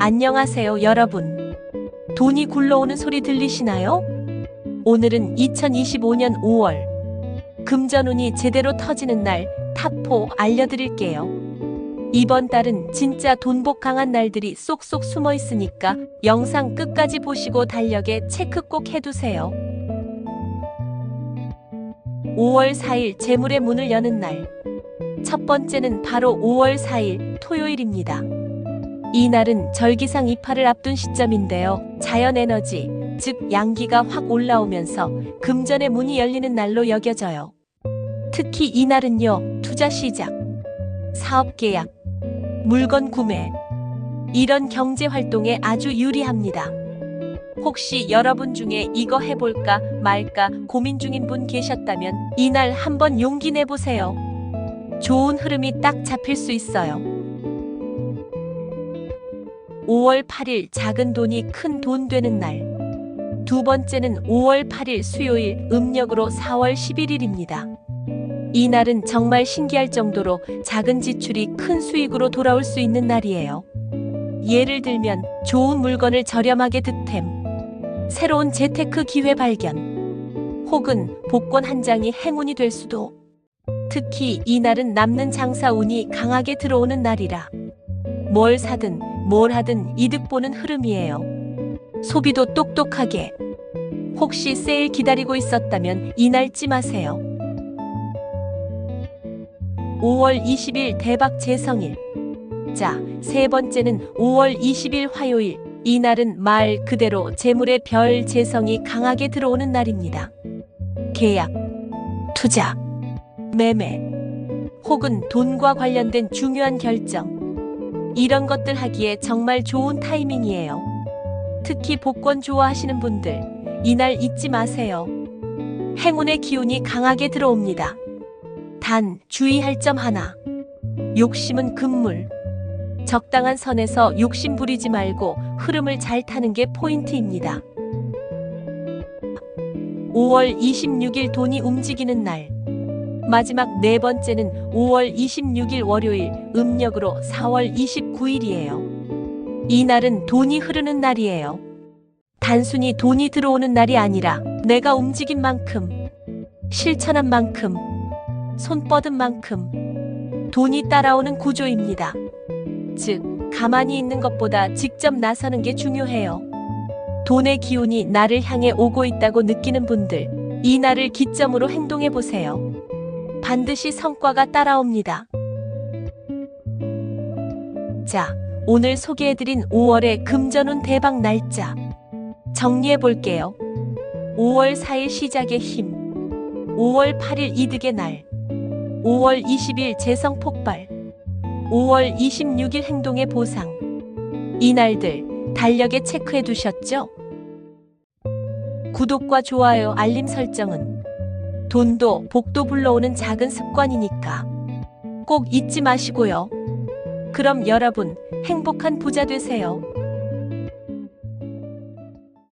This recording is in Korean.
안녕하세요, 여러분. 돈이 굴러오는 소리 들리시나요? 오늘은 2025년 5월. 금전운이 제대로 터지는 날 탑4 알려드릴게요. 이번 달은 진짜 돈복 강한 날들이 쏙쏙 숨어 있으니까 영상 끝까지 보시고 달력에 체크 꼭 해두세요. 5월 4일 재물의 문을 여는 날. 첫 번째는 바로 5월 4일 토요일입니다. 이 날은 절기상 이파를 앞둔 시점인데요. 자연 에너지, 즉 양기가 확 올라오면서 금전의 문이 열리는 날로 여겨져요. 특히 이 날은요, 투자 시작, 사업 계약, 물건 구매, 이런 경제 활동에 아주 유리합니다. 혹시 여러분 중에 이거 해볼까 말까 고민 중인 분 계셨다면 이날 한번 용기 내보세요. 좋은 흐름이 딱 잡힐 수 있어요. 5월 8일 작은 돈이 큰 돈 되는 날. 두 번째는 5월 8일 수요일 음력으로 4월 11일입니다. 이 날은 정말 신기할 정도로 작은 지출이 큰 수익으로 돌아올 수 있는 날이에요. 예를 들면 좋은 물건을 저렴하게 득템, 새로운 재테크 기회 발견, 혹은 복권 한 장이 행운이 될 수도. 특히 이 날은 남는 장사 운이 강하게 들어오는 날이라 뭘 사든 뭘 하든 이득 보는 흐름이에요. 소비도 똑똑하게. 혹시 세일 기다리고 있었다면 이날쯤 하세요. 5월 20일 대박 재성일. 자, 세 번째는 5월 20일 화요일. 이 날은 말 그대로 재물의 별 재성이 강하게 들어오는 날입니다. 계약, 투자, 매매, 혹은 돈과 관련된 중요한 결정. 이런 것들 하기에 정말 좋은 타이밍이에요. 특히 복권 좋아하시는 분들, 이날 잊지 마세요. 행운의 기운이 강하게 들어옵니다. 단, 주의할 점 하나. 욕심은 금물. 적당한 선에서 욕심 부리지 말고 흐름을 잘 타는 게 포인트입니다. 5월 26일 돈이 움직이는 날. 마지막 네 번째는 5월 26일 월요일 음력으로 4월 29일이에요. 이 날은 돈이 흐르는 날이에요. 단순히 돈이 들어오는 날이 아니라 내가 움직인 만큼, 실천한 만큼, 손 뻗은 만큼 돈이 따라오는 구조입니다. 즉, 가만히 있는 것보다 직접 나서는 게 중요해요. 돈의 기운이 나를 향해 오고 있다고 느끼는 분들, 이 날을 기점으로 행동해 보세요. 반드시 성과가 따라옵니다. 자, 오늘 소개해드린 5월의 금전운 대박 날짜. 정리해 볼게요. 5월 4일 시작의 힘. 5월 8일 이득의 날. 5월 20일 재성 폭발. 5월 26일 행동의 보상. 이 날들 달력에 체크해 두셨죠? 구독과 좋아요, 알림 설정은 돈도 복도 불러오는 작은 습관이니까 꼭 잊지 마시고요. 그럼 여러분 행복한 부자 되세요.